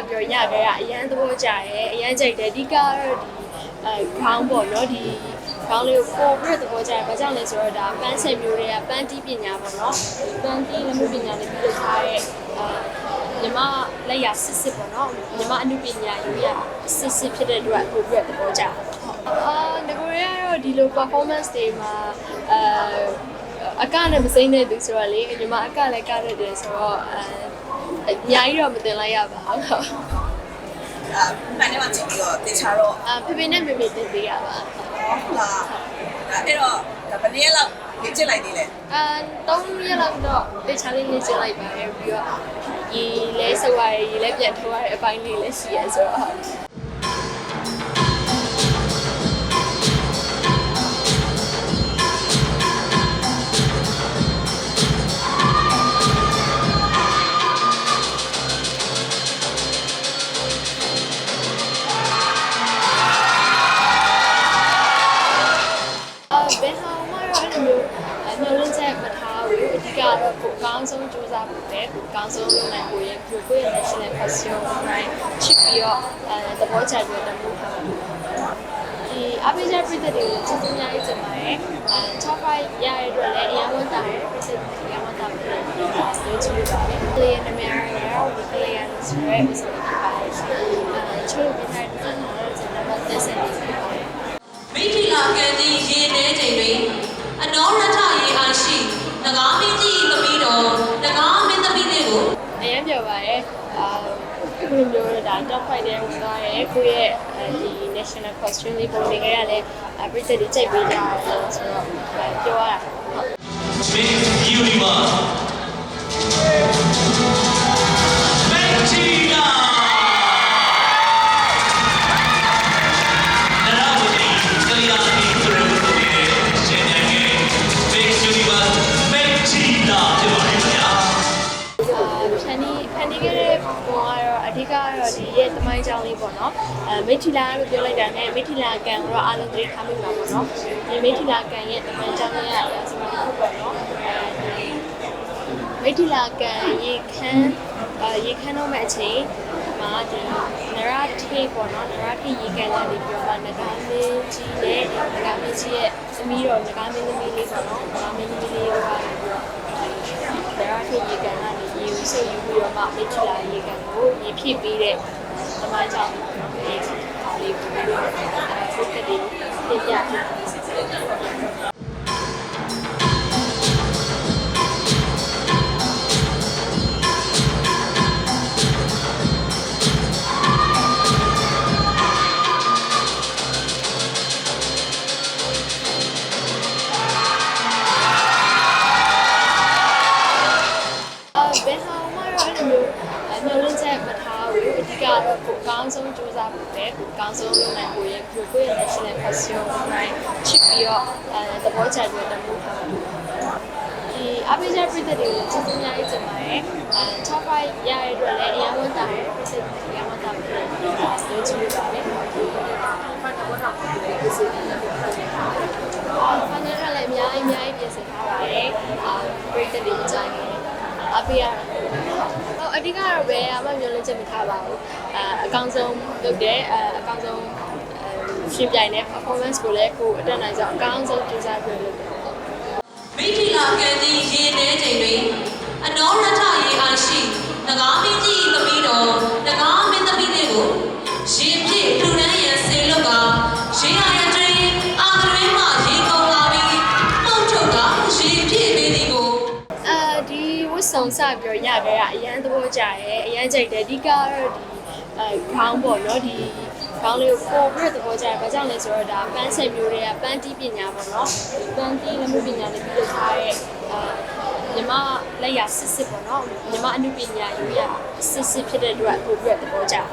ဆောင်စပြီးတော့ရခဲ့တာအရန်သဘောကျတယ်အရန်ကြိုက်တယ်အဓိကတော့ဒီအဲ ground ပေါ့နော်ဒီ ground လေးကိုပို့ပြီးတော့သဘောကျတယ်ဘာကြောင့်လဲဆိုတော့ဒါပန်းဆက်မျိုးတွေကပန်းတီးပညာပေါ့နော်ပန်းတီးလက်မှုပညာလေးပြီးလို့ထားတဲ့အဲညီမလက်ရစစ်စစ်ပေါ့နော်ညီမအမှုပညာယူရစစ်စစ်ဖြစ်တဲ့အတွက်ပို့ပြီးတော့သဘောကျတယ်အာငကိုရကတော့ဒီလို performance တွေမှာအဲအကနဲ့မစိမ့်တဲ့သူဆိုတော့လေညီမအကလည်းကရတယ်တယ်ဆိုတော့အဲ အများကြီးတော့မတင်လိုက်ရပါဘူးဟုတ်အာမှန်တယ်မှာကြည့်ပြီးတော့တေချာတော့အာဖေဖေနဲ့မေမေတင်ပေးရပါဟုတ်လားအဲ့တော့ဒါဘယ်နည်းလောက်ကြည့်လိုက်သေးလဲအာ3ရက်လောက်တော့တေချာလေးနေကျလိုက်ပါတယ်ပြီးတော့ရေလဲဆုပ်ရရေလဲပြန်ထိုးရတဲ့အပိုင်းလေးလည်းရှိရဲဆိုတော့ ပဲကိုအကောင်းဆုံးလုပ်နိုင်ဖို့ရကိုကိုယ့်ရဲ့ national passion ကိုချစ်ပြီးတော့အဲသဘောကျပြီးတော့တမှုထားမှာဒီအပိကြပြည့်တဲ့တွေကိုကျေးဇူးများကြီးတင်ပါတယ်အဲ top 5ရရတဲ့အတွက်လည်းအရင်ဝန်တာရပြည့်တဲ့အရင်ဝန်တာပြီးတော့ကျေးဇူးပါတယ် player နာမည်ရောဒီ player ဆိုရဲဆိုတော့ပါတယ်အဲချိုးပြီးတဲ့တဲ့နော်ကျွန်တော်တို့သက်ဆိုင်နေပါတယ်မိထီလာကန်ဒီရေနေချိန်တွင်အနောရထရေအားရှိငကားမင်းကြီးသမီးတော်ငကားမင်းသမီးလေးကို အရင် ပြောပါရဲအာအခုလိုမျိုးဒါ top 5တဲ့ဝင်သွားရဲကိုယ့်ရဲ့အဲဒီ national costume လေးပုံနေကြရလဲအပရိသတ်တွေကြိုက်ပေးကြတယ်ဆိုတော့ပြောရတာဟုတ် Miss Universe. Bettina! နာ လေးပေါ့နော်အဲမိထီလာလို့ပြောလိုက်တာနဲ့မိထီလာကန်တော့အားလုံးသတိထားမိမှာပေါ့နော်ဒီမိထီလာကန်ရဲ့သမိုင်းကြောင်းလေးရအစမတစ်ခုပေါ့နော်အဲဒီမိထီလာကန်ရေခမ်းအဲရေခမ်းတော့မဲ့အချိန်မှာဒီနရထေပေါ့နော်နရထေရေကန်လာနေပြီးတော့နဂါမင်းကြီးနဲ့နဂါမင်းကြီးရဲ့သမီးတော်နဂါမင်းသမီးလေးပေါ့နော်နဂါမင်းသမီးလေးကိုကနေပြီးတော့ဒါရထေရေကန်ကနေရေဦးစိတ်ယူပြီးတော့မှမိထလာရေကန်ကိုရေဖြည့်ပေးတဲ့ သမိုင်းကြောင့်ရေခါလေးကိုပြီးတော့ဖုတ်ကလေးတင်ပြတယ်အာဘယ်ဟာမှတော့အဲ့လိုမျိုးအမျောလင့်ချက်မထားဘူးအဓိ ကတော့ကိုအကောင်းဆုံးစူးစမ်းဖို့ပဲကိုအကောင်းဆုံးလုပ်နိုင်ဖို့ရကိုကိုယ့်ရဲ့ national passion ကိုချစ်ပြီးတော့အဲသဘောကျပြီးတော့တမှုထားမှာဒီအပိကြပြည့်တဲ့တွေကိုကျေးဇူးများကြီးတင်ပါတယ်အဲ top 5ရရတဲ့အတွက်လည်းအရင်ဝန်တာရပြည့်တဲ့အရင်ဝန်တာပြီးတော့ကျေးဇူးပါတယ်ဖန်နေရလည်းအများကြီးအများကြီးပြင်ဆင်ထားပါတယ်အာပြည့်တဲ့တွေကြိုင်တယ် အဖေရဟိုအဓိကတော့ဘယ်အမှမျိုးလုံးချက်မထားပါဘူးအဲအ ကောင်းဆုံးလုပ်တယ်အဲအကောင်းဆုံးအဲရှင်းပြိုင်တဲ့ performance ကိုလည်းကိုအတက်နိုင်ဆုံးအကောင်းဆုံးကြိုးစားပြီးလုပ်တယ်မိထီလာကန်ဒီရေနေချိန်တွင်အနောရထရေအားရှိငကားမင်းကြီးသမီးတော်ငကားမင်းသမီးလေးကိုရေပြည့်ထူတန်းရန်ဆေလွတ်ကရေရရတွင်အာကရွေးမှရေကုန်လာပြီးမှုတ်ထုတ်ကရေပြည့်ပေးသည်ကိုအဲဒီဝတ်ဆောင်စပြီးတော့ရခဲ့တာအရန်သဘောကျတယ်အရန်ကြိုက်တယ်အဓိကတော့ဒီ အဲ ground ပေါ့နော်ဒီ ground လေးကိုပို့ပြီးတော့သဘောကျတယ်ဘာကြောင့်လဲဆိုတော့ဒါပန်းဆက်မျိုးတွေကပန်းတီးပညာပေါ့နော်ပန်းတီးလက်မှုပညာလေးပြီးလို့ထားတဲ့အဲညီမလက်ရစစ်စစ်ပေါ့နော်ညီမအမှုပညာယူရစစ်စစ်ဖြစ်တဲ့အတွက်ပို့ပြီးတော့သဘောကျတယ်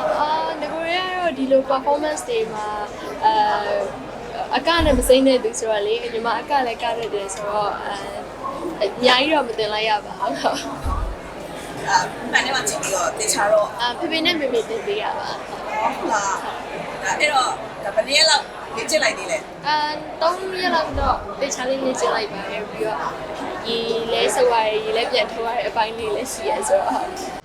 အာငကိုရကတော့ဒီလို performance တွေမှာအဲအကနဲ့မစိမ့်တဲ့သူဆိုတော့လေညီမအကလည်းကရတယ်ဆိုတော့အဲအများကြီးတော့မတင်လိုက်ရပါဘူးဟုတ် အာမှန်တယ်မှာကြည့်ပြီးတော့တေချာတော့အာဖေဖေနဲ့မေမေတင်ပေးရပါဟုတ်လားအဲ့တော့ဒါဘယ်နည်းလောက်ကြည့်လိုက်သေးလဲအာ3ရက်လောက်တော့တေချာလေးနေကျလိုက်ပါတယ်ပြီးတော့ရေလဲဆုပ်ရရေလဲပြန်ထိုးရတဲ့အပိုင်းလေးလည်းရှိရဲဆိုတော့ဟုတ်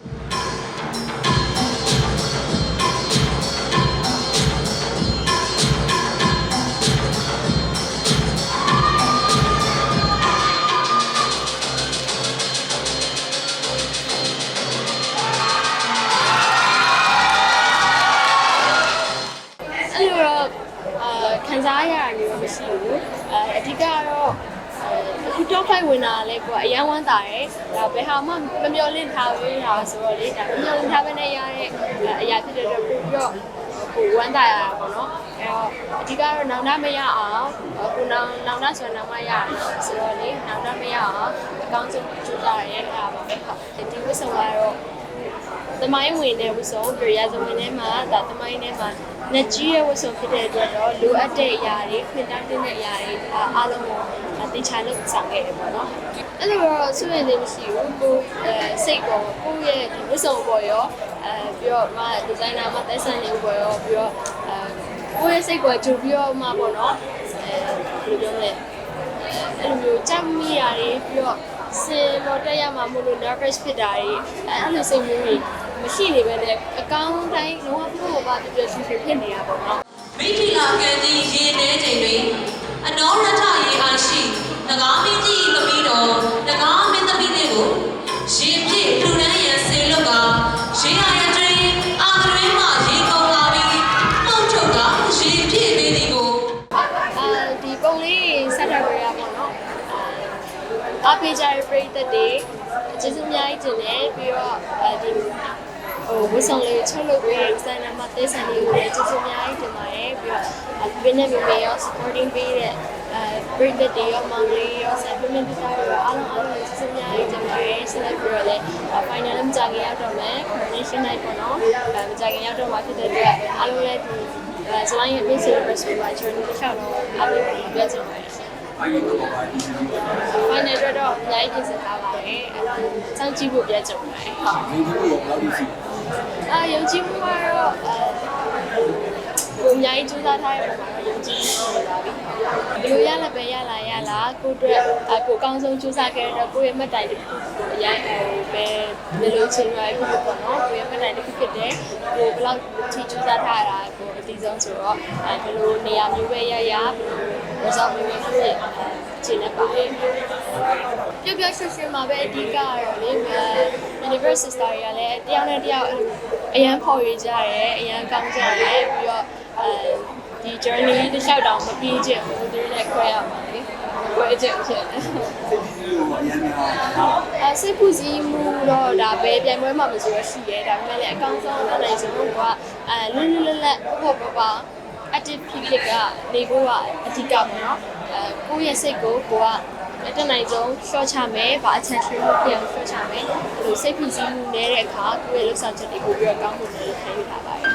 မရှိဘူးအဲအဓိကကတော့အခု top 5ဝင်တာလည်းကိုအရန်ဝမ်းသာတယ်ဒါဘယ်ဟာမှမမျောလင့်ထားဘူးဟာဆိုတော့လေဒါမမျောလင့်ထားဘဲနဲ့ရတဲ့အရာဖြစ်တဲ့အတွက်ပို့ပြီးတော့ကိုဝမ်းသာရတာပေါ့နော်အဲတော့အဓိကတော့နောင်တမရအောင်ကိုနောင်နောင်တဆိုတော့နောင်မရအောင်ဆိုတော့လေနောင်တမရအောင်အကောင်းဆုံးကြိုးစားရတဲ့အားပါပဲဟုတ်ဒီဝစ်ဆောင်ကတော့ သမိုင်းဝင်တဲ့ဝတ်စုံပြရဇဝင်ထဲမှာဒါသမိုင်းထဲမှာနှစ်ကြီးရဲ့ဝတ်စုံဖြစ်တဲ့အတွက်တော့လိုအပ်တဲ့အရာတွေခွင့်တောင်းတဲ့အရာတွေအားလုံးကိုတေချာလို့ဆောင်ခဲ့တယ်ပေါ့နော်အဲ့လိုတော့ဆွေးနွေးနေမရှိဘူးကိုအဲစိတ်ပေါ်ကိုရဲ့ဒီဝတ်စုံပေါ်ရောအဲပြီးတော့မဒီဇိုင်နာမသက်ဆိုင်နေပေါ်ရောပြီးတော့အဲကိုရဲ့စိတ်ပေါ်ကြိုပြီးတော့မှပေါ့နော်အဲဘယ်လိုပြောမလဲအဲ့လိုမျိုးကြောက်မိရတွေပြီးတော့စင်တော့တက်ရမှာမို့လို့ nervous ဖြစ်တာတွေအဲ့လိုစိတ်မျိုးတွေ မရှိနေပဲနဲ့အကောင်းတိုင်းလုံးဝဘုရားဘာပြပြဆူဆူဖြစ်နေတာပေါ့နော်မိထီလာကံကြီးရေနေချိန်တွင်အနောရထရေအားရှိနဂါမင်းကြီးသမီးတော်နဂါမင်းသမီးလေးကိုရှင်ပြည့်ထူတန်းရန်ဆေလွတ်ကရေရရတွင်အာကရွေးမှရေကုန်လာပြီးနှုတ်ထုတ်ကရေပြည့်ပေးသည်ကိုအာဒီပုံလေးဆက်ထားကြရပါတော့အာအပေးကြရပြိသက်တွေကျေးဇူးအများကြီးတင်တယ်ပြီးတော့အဲဒီ ဟိုဝစ်ဆောင်လေးချုပ်လုပ်ပေးတဲ့စံနမသေးစံလေးကိုလည်းကျေးဇူးအများကြီးတင်ပါတယ်ပြီးတော့ဘင်းနဲ့မေမေရော supporting ပေးတဲ့အဲ break the day ရော monthly ရော supplement ပေးတာရောအားလုံးအားလုံးကျေးဇူးအများကြီးတင်ပါတယ်ဆက်လက်ပြီးတော့လည်း final လည်းမကြခင်ရောက်တော့မယ် coronation night ပေါ့နော်အဲမကြခင်ရောက်တော့မှာဖြစ်တဲ့အတွက်အားလုံးလည်းဒီအဲဇလိုင်းရဲ့ big celebration မှာ journey တစ်လျှောက်တော့အားလုံးပြောချင်ပါတယ်ရှင် final အတွက်တော့အများကြီးပြင်ဆင်ထားပါတယ်အဲစောင့်ကြည့်ဖို့ပြောချင်ပါတယ်ဟုတ် အာယုံကြည်မှုကတော့အဲကိုအများကြီးစူးစမ်းထားတဲ့ပုံမှာတော့ယုံကြည်ရှိနေပါပြီဘယ်လိုရလဲပဲရလာရလာကိုအတွက်အကိုအကောင်းဆုံးစူးစမ်းခဲ့တဲ့ကိုယ့်ရဲ့မှတ်တိုင်တစ်ခုအရင်အဲပဲဘယ်လိုချိန်ရွယ်ဖြစ်ပေါ့နော်ကိုယ့်ရဲ့မှတ်တိုင်တစ်ခုဖြစ်တယ်ကိုဘယ်လောက်ထိစူးစမ်းထားတာကိုအတိဆုံးဆိုတော့အဲဘယ်လိုနေရာမျိုးပဲရရဘယ်လို result မျိုးပဲဖြစ်ဖြစ် ချိန်နေပါတယ်ပျော်ပျော်ရွှင်ရွှင်မှာပဲအဓိကကတော့လေအဲ Universe Sister တွေကလည်းတယောက်နဲ့တယောက်အရန်ဖော်ရကြတယ်အရန်ကောင်းကြတယ်ပြီးတော့အဲဒီ journey တစ်လျှောက်တောင်မပြီးချင်ဘူးသူတို့လည်းခွဲရပါလေခွဲချင်ဖြစ်တယ်အဲစိတ်ပူစည်းမှုတော့ဒါပဲပြိုင်ပွဲမှာမဆိုရရှိရဲဒါပေမဲ့လည်းအကောင်းဆုံးအနိုင်ဆုံးကအဲလွတ်လွတ်လပ်လပ်ပေါ့ပေါ့ပါ active ဖြစ်ဖြစ်ကနေဖို့ကအဓိကပေါ့နော်အဲ ကိုယ့်ရဲ့စိတ်ကိုကိုကတက်နိုင်ဆုံး short ချမယ်ဗာအချမ်းရှင်လို့ပြန် short ချမယ်ဒီလိုစိတ်ဖိစီးမှုနည်းတဲ့အခါကိုယ့်ရဲ့လှုပ်ဆောင်ချက်တွေကိုပြီးတော့ကောင်းဖို့လည်းခံယူထားပါတယ်